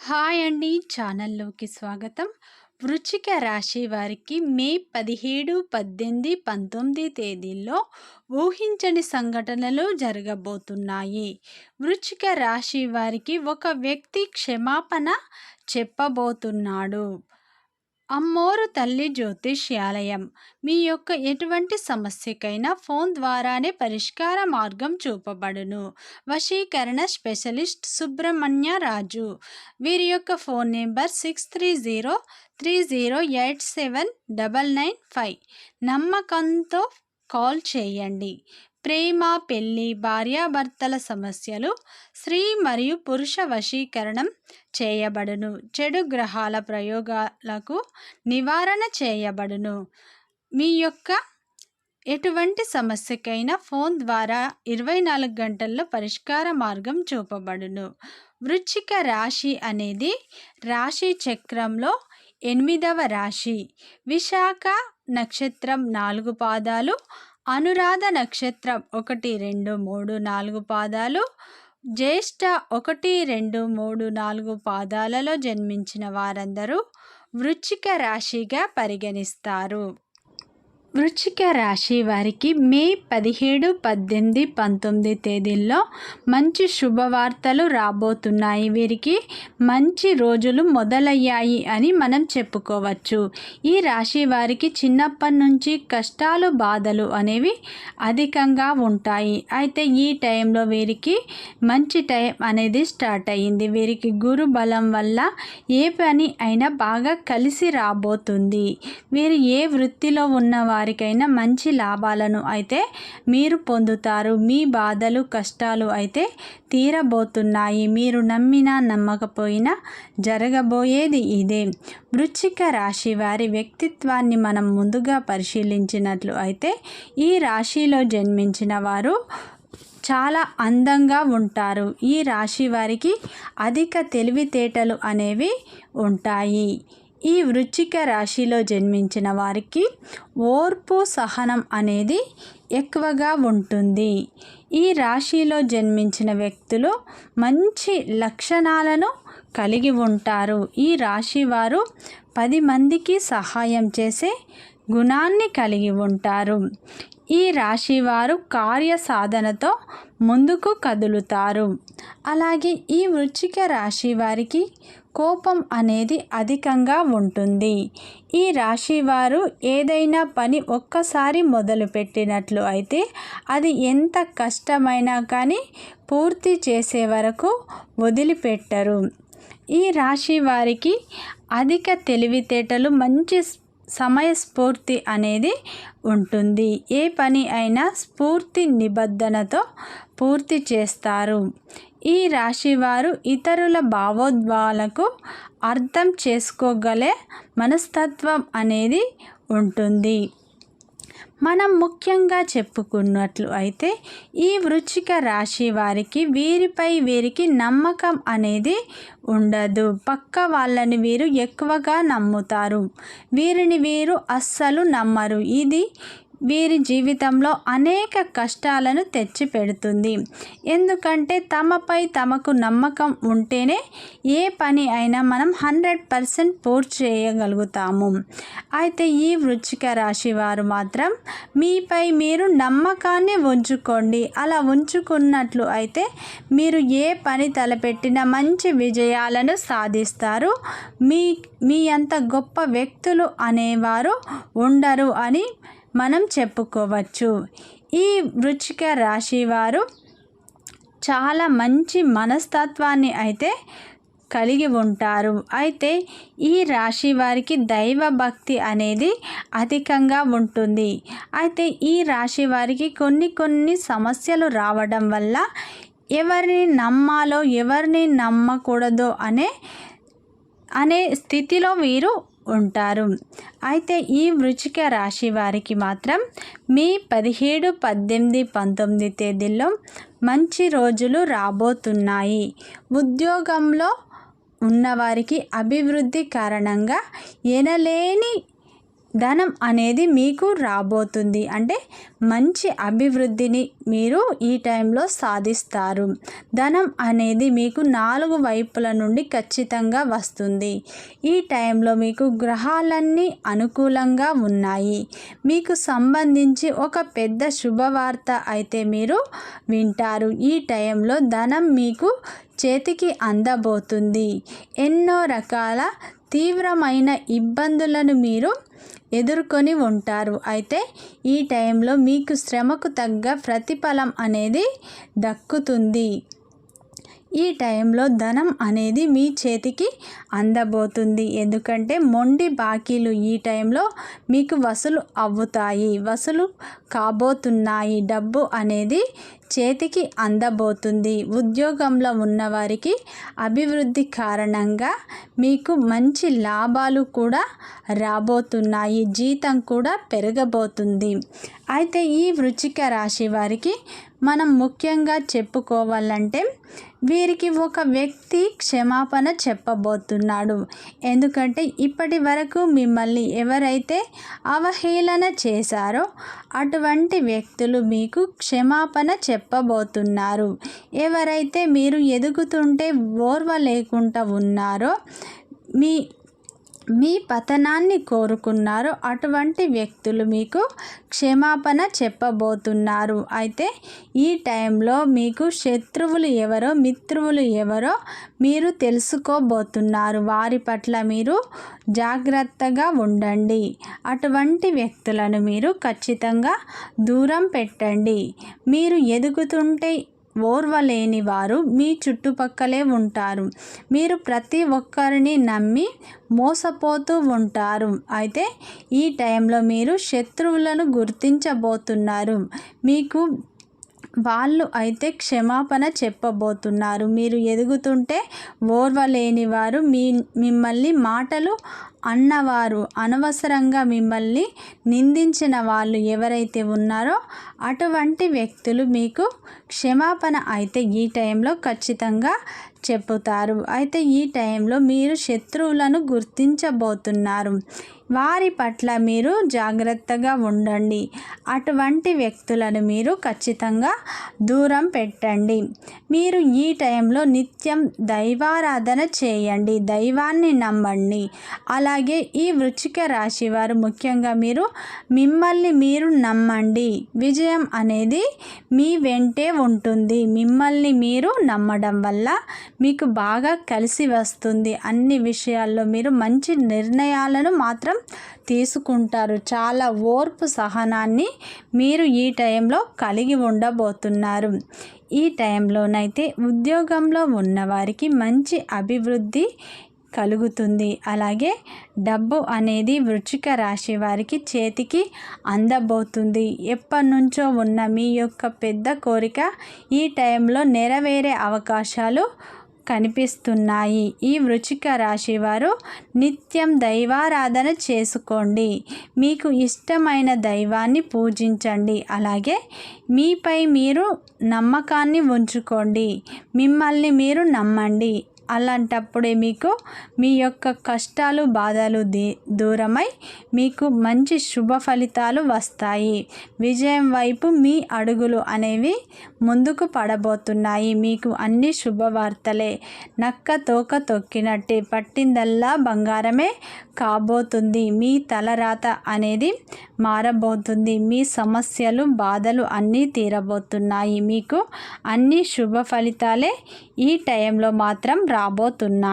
Hi అండి. ఛానల్లోకి స్వాగతం. వృచ్చిక రాశి వారికి మే పదిహేడు పద్దెనిమిది పంతొమ్మిది తేదీల్లో ఊహించని సంఘటనలు జరగబోతున్నాయి. వృచ్చిక రాశి వారికి ఒక వ్యక్తి క్షమాపణ చెప్పబోతున్నాడు. అమ్మోరు తల్లి జ్యోతిష్యాలయం. మీ యొక్క ఎటువంటి సమస్యకైనా ఫోన్ ద్వారానే పరిష్కార మార్గం చూపబడును. వశీకరణ స్పెషలిస్ట్ సుబ్రహ్మణ్య రాజు. వీరి యొక్క phone number six three zero three zero eight seven double nine five. నమ్మకంతో కాల్ చేయండి. ప్రేమ పెళ్ళి భార్యాభర్తల సమస్యలు స్త్రీ మరియు పురుష వశీకరణం చేయబడును. చెడు గ్రహాల ప్రయోగాలకు నివారణ చేయబడును. మీ యొక్క ఎటువంటి సమస్యకైనా ఫోన్ ద్వారా ఇరవై నాలుగు గంటల్లో పరిష్కార మార్గం చూపబడును. వృచ్చిక రాశి అనేది రాశి చక్రంలో ఎనిమిదవ రాశి. విశాఖ నక్షత్రం నాలుగు పాదాలు అనురాధ నక్షత్రం ఒకటి రెండు మూడు నాలుగు పాదాలు జ్యేష్ఠ ఒకటి రెండు మూడు నాలుగు పాదాలలో జన్మించిన వారందరూ వృచ్చిక రాశిగా పరిగణిస్తారు. వృచ్చిక రాశి వారికి మే పదిహేడు పద్దెనిమిది పంతొమ్మిది తేదీల్లో మంచి శుభవార్తలు రాబోతున్నాయి. వీరికి మంచి రోజులు మొదలయ్యాయి అని మనం చెప్పుకోవచ్చు. ఈ రాశి వారికి చిన్నప్పటి నుంచి కష్టాలు బాధలు అనేవి అధికంగా ఉంటాయి. అయితే ఈ టైంలో వీరికి మంచి టైం అనేది స్టార్ట్ అయ్యింది. వీరికి గురు బలం వల్ల ఏ పని అయినా బాగా కలిసి రాబోతుంది. వీరు ఏ వృత్తిలో ఉన్నవారు వారికైనా మంచి లాభాలను అయితే మీరు పొందుతారు. మీ బాధలు కష్టాలు అయితే తీరబోతున్నాయి. మీరు నమ్మినా నమ్మకపోయినా జరగబోయేది ఇదే. వృచ్చిక రాశి వారి వ్యక్తిత్వాన్ని మనం ముందుగా పరిశీలించినట్లు అయితే ఈ రాశిలో జన్మించిన వారు చాలా అందంగా ఉంటారు. ఈ రాశి వారికి అధిక తెలివితేటలు అనేవి ఉంటాయి. ఈ వృచ్చిక రాశిలో జన్మించిన వారికి ఓర్పు సహనం అనేది ఎక్కువగా ఉంటుంది. ఈ రాశిలో జన్మించిన వ్యక్తులు మంచి లక్షణాలను కలిగి ఉంటారు. ఈ రాశి వారు పది మందికి సహాయం చేసే గుణాన్ని కలిగి ఉంటారు. ఈ రాశి వారు కార్య సాధనతో ముందుకు కదులుతారు. అలాగే ఈ వృచ్చిక రాశి వారికి కోపం అనేది అధికంగా ఉంటుంది. ఈ రాశి వారు ఏదైనా పని ఒక్కసారి మొదలుపెట్టినట్లు అయితే అది ఎంత కష్టమైనా కానీ పూర్తి చేసే వరకు వదిలిపెట్టరు. ఈ రాశి వారికి అధిక తెలివితేటలు మంచి సమయస్ఫూర్తి అనేది ఉంటుంది. ఏ పని అయినా స్ఫూర్తి నిబద్ధనతో పూర్తి చేస్తారు. ఈ రాశివారు ఇతరుల భావోద్వాలకు అర్థం చేసుకోగలే మనస్తత్వం అనేది ఉంటుంది. మనం ముఖ్యంగా చెప్పుకున్నట్లు అయితే ఈ వృచ్చిక రాశి వారికి వీరిపై వీరికి నమ్మకం అనేది ఉండదు. పక్క వాళ్ళని వీరు ఎక్కువగా నమ్ముతారు. వీరిని వీరు అస్సలు నమ్మరు. ఇది వీరి జీవితంలో అనేక కష్టాలను తెచ్చిపెడుతుంది. ఎందుకంటే తమపై తమకు నమ్మకం ఉంటేనే ఏ పని అయినా మనం హండ్రెడ్ పర్సెంట్ పూర్తి చేయగలుగుతాము. అయితే ఈ వృచ్చిక రాశి వారు మాత్రం మీపై మీరు నమ్మకాన్ని ఉంచుకోండి. అలా ఉంచుకున్నట్లు అయితే మీరు ఏ పని తలపెట్టినా మంచి విజయాలను సాధిస్తారు. మీ మీ అంత గొప్ప వ్యక్తులు అనేవారు ఉండరు అని మనం చెప్పుకోవచ్చు. ఈ వృచ్చిక రాశి వారు చాలా మంచి మనస్తత్వాన్ని అయితే కలిగి ఉంటారు. అయితే ఈ రాశి వారికి దైవ భక్తి అనేది అధికంగా ఉంటుంది. అయితే ఈ రాశి వారికి కొన్ని కొన్ని సమస్యలు రావడం వల్ల ఎవరిని నమ్మాలో ఎవరిని నమ్మకూడదో అనే అనే స్థితిలో వీరు ఉంటారు. అయితే ఈ వృచిక రాశి వారికి మాత్రం మీ పదిహేడు పద్దెనిమిది పంతొమ్మిది తేదీల్లో మంచి రోజులు రాబోతున్నాయి. ఉద్యోగంలో ఉన్నవారికి అభివృద్ధి కారణంగా ఎనలేని ధనం అనేది మీకు రాబోతుంది. అంటే మంచి అభివృద్ధిని మీరు ఈ టైంలో సాధిస్తారు. ధనం అనేది మీకు నాలుగు వైపుల నుండి ఖచ్చితంగా వస్తుంది. ఈ టైంలో మీకు గ్రహాలన్నీ అనుకూలంగా ఉన్నాయి. మీకు సంబంధించి ఒక పెద్ద శుభవార్త అయితే మీరు వింటారు. ఈ టైంలో ధనం మీకు చేతికి అందబోతుంది. ఎన్నో రకాల తీవ్రమైన ఇబ్బందులను మీరు ఎదుర్కొని ఉంటారు. అయితే ఈ టైంలో మీకు శ్రమకు తగ్గ ప్రతిఫలం అనేది దక్కుతుంది. ఈ టైంలో ధనం అనేది మీ చేతికి అందబోతుంది. ఎందుకంటే మొండి బాకీలు ఈ టైంలో మీకు వసూలు అవుతాయి. వసూలు కాబోతున్నాయి. డబ్బు అనేది చేతికి అందబోతుంది. ఉద్యోగంలో ఉన్నవారికి అభివృద్ధి కారణంగా మీకు మంచి లాభాలు కూడా రాబోతున్నాయి. జీతం కూడా పెరగబోతుంది. అయితే ఈ వృచ్చిక రాశి వారికి మనం ముఖ్యంగా చెప్పుకోవాలంటే వీరికి ఒక వ్యక్తి క్షమాపణ చెప్పబోతున్నాడు. ఎందుకంటే ఇప్పటి వరకు మిమ్మల్ని ఎవరైతే అవహేళన చేశారో అటువంటి వ్యక్తులు మీకు క్షమాపణ చెప్పబోతున్నారు. ఎవరైతే మీరు ఎదుగుతుంటే ఓర్వ లేకుండా ఉన్నారో మీ మీ పతనాన్ని కోరుకున్నారో. అటువంటి వ్యక్తులు మీకు క్షమాపణ చెప్పబోతున్నారు. అయితే ఈ టైంలో మీకు శత్రువులు ఎవరో మిత్రువులు ఎవరో మీరు తెలుసుకోబోతున్నారు. వారి పట్ల మీరు జాగ్రత్తగా ఉండండి. అటువంటి వ్యక్తులను మీరు ఖచ్చితంగా దూరం పెట్టండి. మీరు ఎదుగుతుంటే ఓర్వలేని వారు మీ చుట్టుపక్కలే ఉంటారు. మీరు ప్రతి ఒక్కరిని నమ్మి మోసపోతూ ఉంటారు. అయితే ఈ టైంలో మీరు శత్రువులను గుర్తించబోతున్నారు. మీకు వాళ్ళు అయితే క్షమాపణ చెప్పబోతున్నారు. మీరు ఎదుగుతుంటే ఓర్వలేని వారు మీ మిమ్మల్ని మాటలు అన్నవారు అనవసరంగా మిమ్మల్ని నిందించిన వాళ్ళు ఎవరైతే ఉన్నారో అటువంటి వ్యక్తులు మీకు క్షమాపణ అయితే ఈ టైంలో ఖచ్చితంగా చెప్పుతారు. అయితే ఈ టైంలో మీరు శత్రువులను గుర్తించబోతున్నారు. వారి పట్ల మీరు జాగ్రత్తగా ఉండండి. అటువంటి వ్యక్తులను మీరు ఖచ్చితంగా దూరం పెట్టండి. మీరు ఈ టైంలో నిత్యం దైవారాధన చేయండి. దైవాన్ని నమ్మండి. అలాగే ఈ వృచ్చిక రాశి వారు ముఖ్యంగా మీరు మిమ్మల్ని మీరు నమ్మండి. విజయం అనేది మీ వెంటే ఉంటుంది. మిమ్మల్ని మీరు నమ్మడం వల్ల మీకు బాగా కలిసి వస్తుంది. అన్ని విషయాల్లో మీరు మంచి నిర్ణయాలను మాత్రం తీసుకుంటారు. చాలా ఓర్పు సహనాన్ని మీరు ఈ టైంలో కలిగి ఉండబోతున్నారు. ఈ టైంలోనైతే ఉద్యోగంలో ఉన్నవారికి మంచి అభివృద్ధి కలుగుతుంది. అలాగే డబ్బు అనేది వృచ్చిక రాశి వారికి చేతికి అందబోతుంది. ఎప్పటి నుంచో ఉన్న మీ యొక్క పెద్ద కోరిక ఈ టైంలో నెరవేరే అవకాశాలు కనిపిస్తున్నాయి. ఈ వృచిక రాశి వారు నిత్యం దైవారాధన చేసుకోండి. మీకు ఇష్టమైన దైవాన్ని పూజించండి. అలాగే మీపై మీరు నమ్మకాన్ని ఉంచుకోండి. మిమ్మల్ని మీరు నమ్మండి. అలాంటప్పుడే మీకు మీ యొక్క కష్టాలు బాధలు దీ దూరమై మీకు మంచి శుభ ఫలితాలు వస్తాయి. విజయం వైపు మీ అడుగులు అనేవి ముందుకు పడబోతున్నాయి. మీకు అన్ని శుభవార్తలే. నక్క తోక తొక్కినట్టే పట్టిందల్లా బంగారమే కాబోతుంది. మీ తలరాత అనేది మారబోతుంది. మీ సమస్యలు బాధలు అన్నీ తీరబోతున్నాయి. మీకు అన్ని శుభ ఫలితాలే ఈ టైంలో మాత్రం రాబోతున్నాయి.